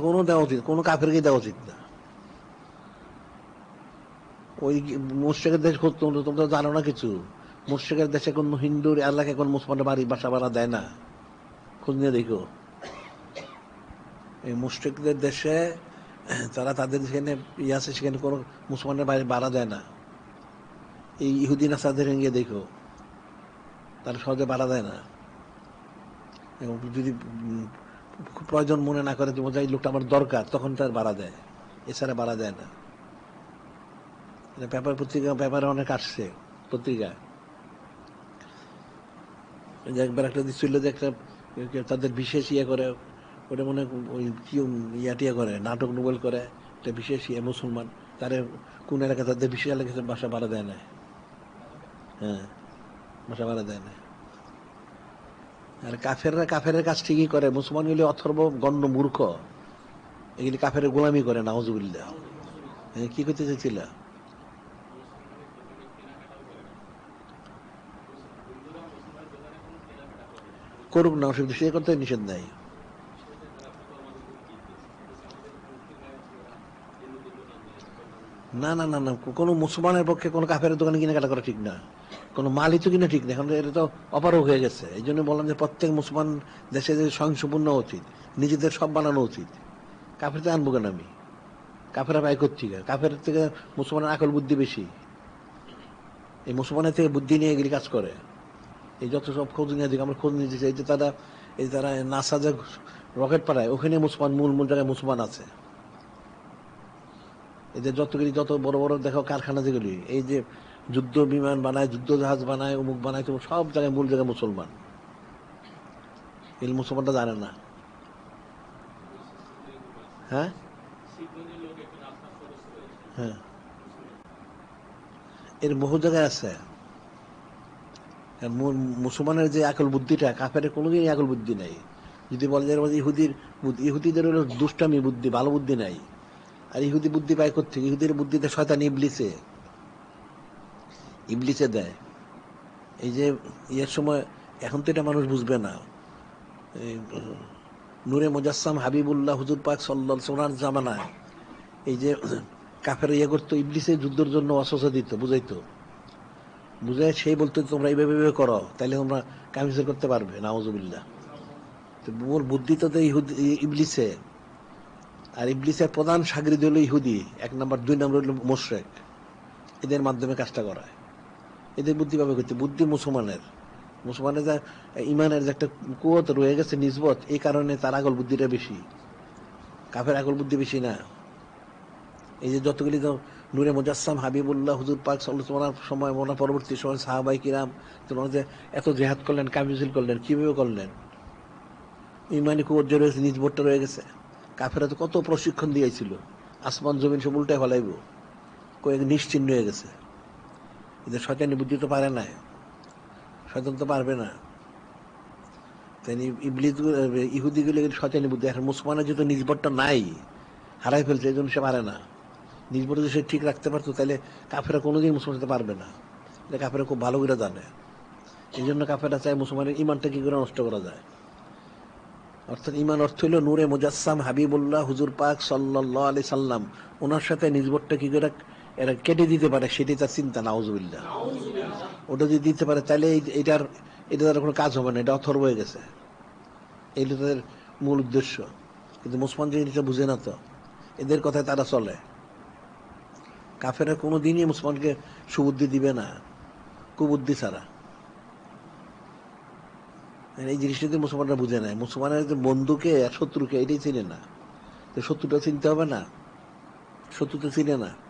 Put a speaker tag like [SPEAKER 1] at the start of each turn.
[SPEAKER 1] কোনো দেওয়া উচিত কোনো কাফেরকে দেওয়া উচিত না। ওই মুর্শেকের দেশ খোঁজ তোমরা জানো না কিছু। মুর্শেকের দেশে কোন হিন্দুর এলাকায় কোন মুসলমানের বাড়ি বাসা ভাড়া দেয় না। খোঁজ নিয়ে দেখো। এই মুশ্রিকদের দেশে, তারা তাদের যেখানে ইয়ে আছে, সেখানে কোনো মুসলমানের বাড়ি ভাড়া দেয় না। এই ইহুদি নাসাদের গিয়ে দেখো। তারা সহজে ভাড়া দেয় না। এবং যদি প্রয়োজন মনে না করে তোমার এই লোকটা আমার দরকার, তখন তার বাড়া দেয়। এছাড়া বাড়া দেয় না। এটা পেপার পত্রিকা, পেপারে অনেক আসছে, পত্রিকা। যে একবার একটা দিচ্ছিল যে একটা তাদের বিশেষ ইয়ে করে, ওটা মনে ওই কি ইয়াটিয়া করে, নাটক নোবেল করে, একটা বিশেষ ইয়ে মুসলমান। তারে কোন এলাকা তাদের বিশেষ এলাকাতে বাসা ভাড়া দেয় না। হ্যাঁ বাসা ভাড়া দেয় না। আর কাফেররা কাফেরের কাজ ঠিকই করে। মুসলমান গুলি অথর্ব গণ্য মূর্খ। এগুলি কাফের গোলামি করে নাউজুবিল্লাহ। হ্যাঁ, কি করতে চাইছিল? করুক না অসুবিধা সে করতে নিষেধ নাই। না না না না কোনো মুসলমানের পক্ষে কোনো কাফের দোকানে কেনাকাটা করা ঠিক না। কোনো মালই তো কিনা ঠিক না এখন এটা তো অপারক হয়ে গেছে। এই জন্য বললাম যে প্রত্যেক মুসলমান দেশে যে স্বয়ংসম্পূর্ণ উচিত নিজেদের সব বানানো উচিত। কাফের তো আনব কেন আমি? কাফেরা পায় করছি কাফের থেকে মুসলমানের আকল বুদ্ধি বেশি। এই মুসলমানের থেকে বুদ্ধি নিয়ে এগুলি কাজ করে। এই যত সব খোঁজ নিয়ে আমরা খোঁজ নিয়ে এই যে তারা, এই যে তারা নাসা যে রকেট পাড়ায়, ওখানে মুসলমান, মূল মূল জায়গায় মুসলমান আছে। এদের যতগুলি, যত বড় বড় দেখো কারখানা যেগুলি, এই যে যুদ্ধ বিমান বানায়, যুদ্ধ জাহাজ বানায়, অমুক বানায় তো সব জায়গায়, মূল জায়গায় মুসলমান। মুসলমানটা জানে না। হ্যাঁ? হ্যাঁ। এর বহু জায়গায় আছে। মুসলমানের যে আকল বুদ্ধিটা কাফের কোনোদিনই আকল বুদ্ধি নাই। যদি বলে যে ইহুদির ইহুদিদের হলো দুষ্টামি বুদ্ধি, ভালো বুদ্ধি নাই। আর ইহুদি বুদ্ধি পায় করতে ইহুদির বুদ্ধিতে শয়তান ইবলিসে। ইবলিসে দেয়। এই যে ইয়ের সময় এখন তো এটা মানুষ বুঝবে না। নূরে মুজাসসাম হাবিবুল্লাহ হুজুর পাক সাল্লাহ সোনার জামানায় এই যে কাফের ইয়ে করতো, ইবলিসে যুদ্ধের জন্য অসহসা দিত, বুঝাইতো। বুঝাই সেই বলতো, তোমরা এইভাবে এইভাবে করো, তাইলে তোমরা কামিজের করতে পারবে, নাউজুবিল্লাহ। তো মোর বুদ্ধি তো তো ইহুদি ইবলিসে। আর ইবলিসের প্রধান সাগরিদ হলো ইহুদি, এক নম্বর, দুই নম্বর হলো মোশরেক। এদের মাধ্যমে কাজটা করায়। এদের বুদ্ধি পাবে করতে বুদ্ধি মুসলমানের। মুসলমানের যা ইমানের যে একটা কুয়ত রয়ে গেছে নিজবত এই কারণে তার আগল বুদ্ধিটা বেশি। কাফের আগল বুদ্ধি বেশি না। এই যে যতগুলি তো নূরে মুজাসসাম হাবিবুল্লাহ হুজুর পাক সাল্লাহ সময় ওনার পরবর্তী সময় সাহাবাই কিরাম তোমার যে এত জেহাদ করলেন কামিজুল করলেন, কীভাবে করলেন? ইমানি কুয়ত যে রয়েছে নিজবতটা রয়ে গেছে। কাফেরা তো কত প্রশিক্ষণ দিয়েছিল আসমান, জমিন সব উল্টায় ফলাইব। কয়েক নিশ্চিন্ন হয়ে গেছে। এদের শয়তানি বুদ্ধি তো পারে না শয়তান তো পারবে না। তাই ইবলিস ইহুদিগুলো শয়তানি বুদ্ধি এখন মুসলমানের যেহেতু নিজবরটা নাই, হারাই ফেলছে, এই জন্য সে পারে না। নিজবর যদি সে ঠিক রাখতে পারতো, তাহলে কাফেরা কোনোদিন মুসলমান হতে পারবে না। কাফেরা খুব ভালো করে জানে। এই জন্য কাফেরা চায় মুসলমানের ইমানটা কি করে নষ্ট করা যায়। অর্থাৎ ইমান অর্থ হইল নূরে মুজাসসাম হাবিবুল্লাহ হুজুর পাক সাল্লাহ আলি সাল্লাম, ওনার সাথে নিজবরটা কি করে এরা কেটে দিতে পারে সেটাই তার চিন্তা, নাউজুবিল্লাহ। ওটা যদি দিতে পারে, তাহলে এটার এটা তার কোনো কাজ হবে না, এটা অথর্ব হয়ে গেছে। এইটা তাদের মূল উদ্দেশ্য। কিন্তু মুসলমান জিনিসটা বুঝে না তো, এদের কথায় তারা চলে। কাফেরা কোনো দিনই মুসলমানকে সুবুদ্ধি দিবে না, কুবুদ্ধি ছাড়া। এই জিনিসটা তো মুসলমানরা বুঝে নেয় মুসলমানের যে বন্ধুকে আর শত্রুকে, এটাই চিনে না। তো শত্রুটা চিনতে হবে না? শত্রুটা চিনে না।